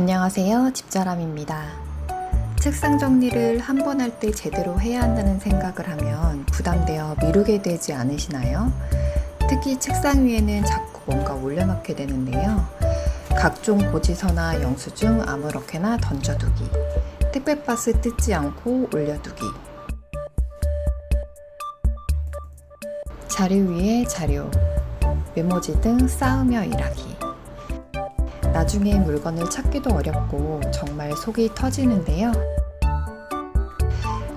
안녕하세요. 집사람입니다. 책상 정리를 한 번 할 때 제대로 해야 한다는 생각을 하면 부담되어 미루게 되지 않으시나요? 특히 책상 위에는 자꾸 뭔가 올려놓게 되는데요. 각종 고지서나 영수증 아무렇게나 던져두기, 택배박스 뜯지 않고 올려두기, 자료 위에 자료, 메모지 등 쌓으며 일하기. 나중에 물건을 찾기도 어렵고 정말 속이 터지는데요.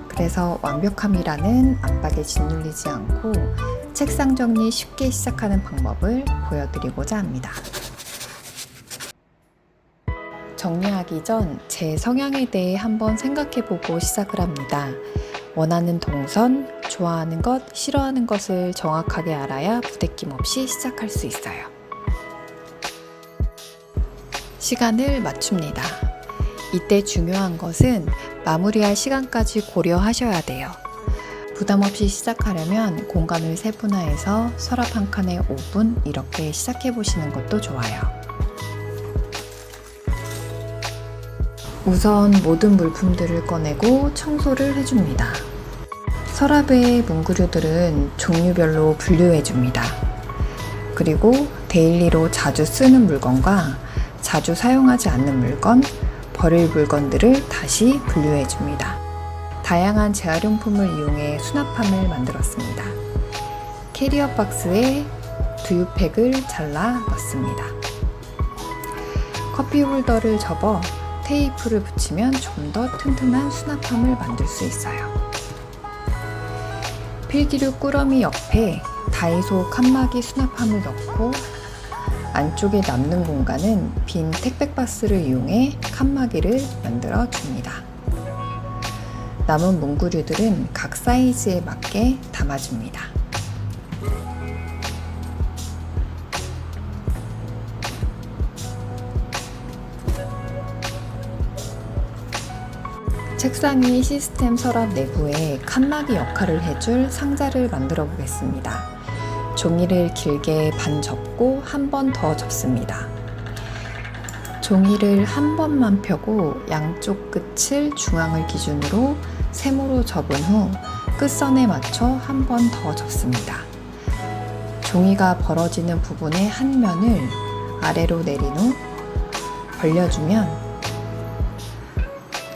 그래서 완벽함이라는 압박에 짓눌리지 않고 책상 정리 쉽게 시작하는 방법을 보여드리고자 합니다. 정리하기 전 제 성향에 대해 한번 생각해 보고 시작을 합니다. 원하는 동선, 좋아하는 것, 싫어하는 것을 정확하게 알아야 부대낌 없이 시작할 수 있어요. 시간을 맞춥니다. 이때 중요한 것은 마무리할 시간까지 고려하셔야 돼요. 부담 없이 시작하려면 공간을 세분화해서 서랍 한 칸에 5분 이렇게 시작해 보시는 것도 좋아요. 우선 모든 물품들을 꺼내고 청소를 해줍니다. 서랍의 문구류들은 종류별로 분류해줍니다. 그리고 데일리로 자주 쓰는 물건과 자주 사용하지 않는 물건, 버릴 물건들을 다시 분류해 줍니다. 다양한 재활용품을 이용해 수납함을 만들었습니다. 캐리어 박스에 두유팩을 잘라 넣습니다. 커피 홀더를 접어 테이프를 붙이면 좀 더 튼튼한 수납함을 만들 수 있어요. 필기류 꾸러미 옆에 다이소 칸막이 수납함을 넣고 안쪽에 남는 공간은 빈 택배박스를 이용해 칸막이를 만들어 줍니다. 남은 문구류들은 각 사이즈에 맞게 담아줍니다. 책상 위 시스템 서랍 내부에 칸막이 역할을 해줄 상자를 만들어 보겠습니다. 종이를 길게 반 접고 한 번 더 접습니다. 종이를 한 번만 펴고 양쪽 끝을 중앙을 기준으로 세모로 접은 후 끝선에 맞춰 한 번 더 접습니다. 종이가 벌어지는 부분의 한 면을 아래로 내린 후 벌려주면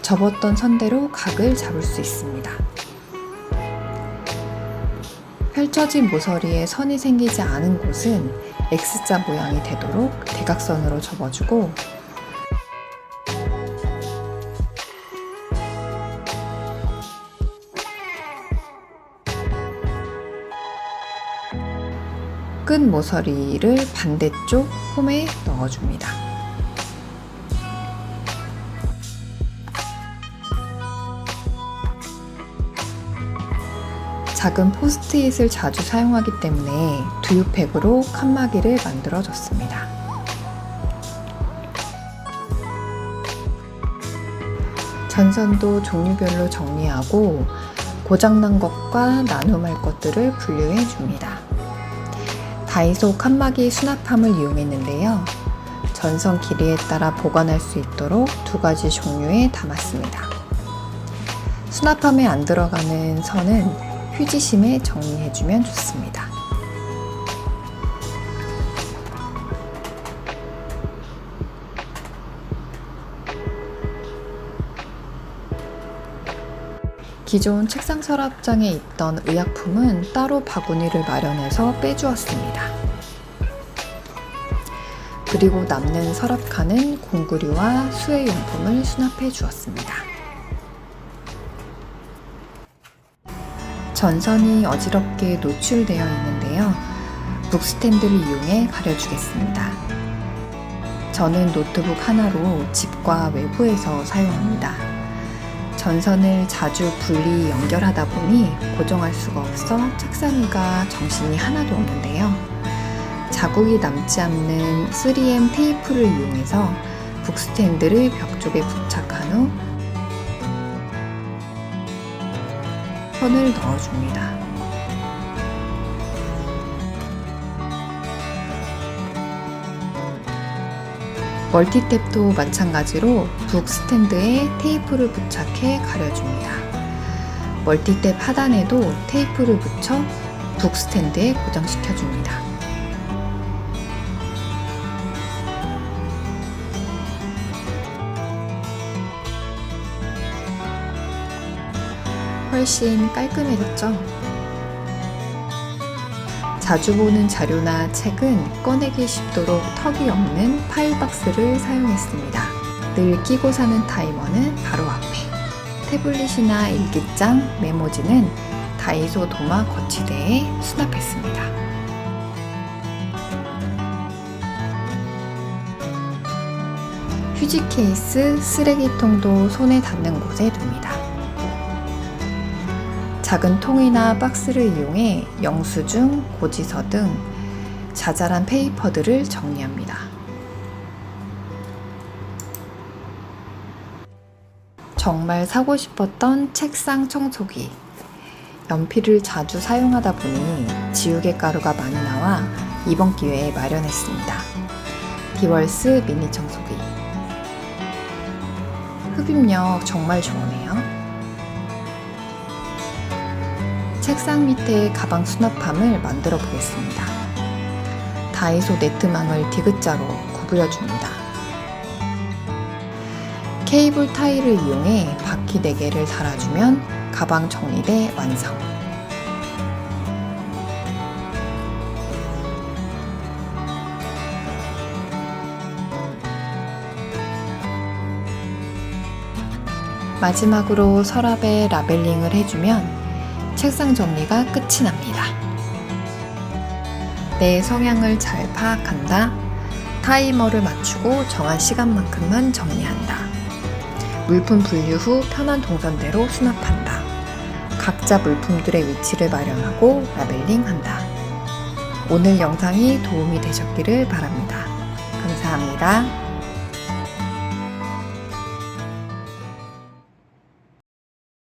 접었던 선대로 각을 잡을 수 있습니다. 펼쳐진 모서리에 선이 생기지 않은 곳은 X자 모양이 되도록 대각선으로 접어주고 끝 모서리를 반대쪽 홈에 넣어줍니다. 작은 포스트잇을 자주 사용하기 때문에 두유팩으로 칸막이를 만들어 줬습니다. 전선도 종류별로 정리하고 고장난 것과 나눔할 것들을 분류해 줍니다. 다이소 칸막이 수납함을 이용했는데요. 전선 길이에 따라 보관할 수 있도록 두 가지 종류에 담았습니다. 수납함에 안 들어가는 선은 휴지심에 정리해주면 좋습니다. 기존 책상 서랍장에 있던 의약품은 따로 바구니를 마련해서 빼주었습니다. 그리고 남는 서랍 칸은 공구류와 수혜용품을 수납해 주었습니다. 전선이 어지럽게 노출되어 있는데요. 북스탠드를 이용해 가려주겠습니다. 저는 노트북 하나로 집과 외부에서 사용합니다. 전선을 자주 분리 연결하다 보니 고정할 수가 없어 책상 위가 정신이 하나도 없는데요. 자국이 남지 않는 3M 테이프를 이용해서 북스탠드를 벽 쪽에 부착한 후 선을 넣어줍니다. 멀티탭도 마찬가지로 북 스탠드에 테이프를 부착해 가려줍니다. 멀티탭 하단에도 테이프를 붙여 북 스탠드에 고정시켜줍니다. 훨씬 깔끔해졌죠? 자주 보는 자료나 책은 꺼내기 쉽도록 턱이 없는 파일박스를 사용했습니다. 늘 끼고 사는 타이머는 바로 앞에. 태블릿이나 일기장, 메모지는 다이소 도마 거치대에 수납했습니다. 휴지 케이스, 쓰레기통도 손에 닿는 곳에 둡니다. 작은 통이나 박스를 이용해 영수증, 고지서 등 자잘한 페이퍼들을 정리합니다. 정말 사고 싶었던 책상 청소기. 연필을 자주 사용하다 보니 지우개 가루가 많이 나와 이번 기회에 마련했습니다. 디월스 미니 청소기. 흡입력 정말 좋으네요. 책상 밑에 가방 수납함을 만들어 보겠습니다. 다이소 네트망을 디귿자로 구부려 줍니다. 케이블 타일을 이용해 바퀴 4개를 달아주면 가방 정리대 완성. 마지막으로 서랍에 라벨링을 해주면 책상 정리가 끝이 납니다. 내 성향을 잘 파악한다. 타이머를 맞추고 정한 시간만큼만 정리한다. 물품 분류 후 편한 동선대로 수납한다. 각자 물품들의 위치를 마련하고 라벨링한다. 오늘 영상이 도움이 되셨기를 바랍니다. 감사합니다.